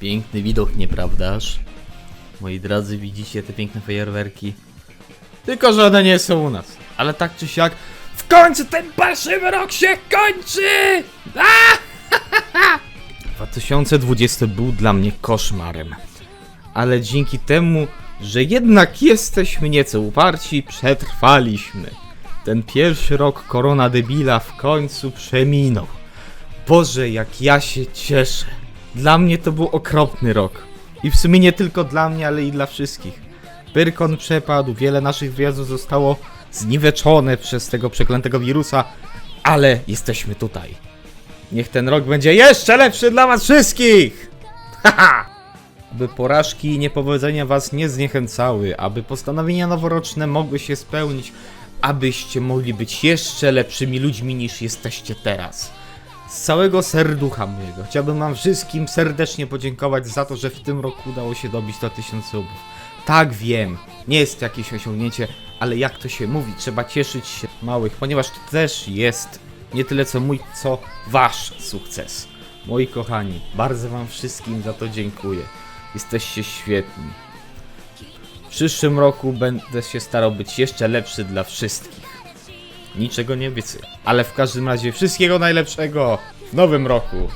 Piękny widok, nieprawdaż? Moi drodzy, widzicie te piękne fajerwerki? Tylko, że one nie są u nas. Ale tak czy siak, w końcu ten parszywy rok się kończy! A! 2020 był dla mnie koszmarem. Ale dzięki temu, że jednak jesteśmy nieco uparci, przetrwaliśmy. Ten pierwszy rok korona debila w końcu przeminął. Boże, jak ja się cieszę. Dla mnie to był okropny rok. I w sumie nie tylko dla mnie, ale i dla wszystkich. Pyrkon przepadł, wiele naszych wyjazdów zostało zniweczone przez tego przeklętego wirusa, ale jesteśmy tutaj. Niech ten rok będzie jeszcze lepszy dla was wszystkich! Haha! Aby porażki i niepowodzenia was nie zniechęcały, aby postanowienia noworoczne mogły się spełnić, abyście mogli być jeszcze lepszymi ludźmi niż jesteście teraz. Z całego serducha mojego chciałbym wam wszystkim serdecznie podziękować za to, że w tym roku udało się dobić 100 tysięcy subów. Tak wiem, nie jest jakieś osiągnięcie, ale jak to się mówi, trzeba cieszyć się małych, ponieważ to też jest nie tyle co mój, co wasz sukces. Moi kochani, bardzo wam wszystkim za to dziękuję. Jesteście świetni. W przyszłym roku będę się starał być jeszcze lepszy dla wszystkich. Niczego nie obiecuję. Ale w każdym razie wszystkiego najlepszego w nowym roku.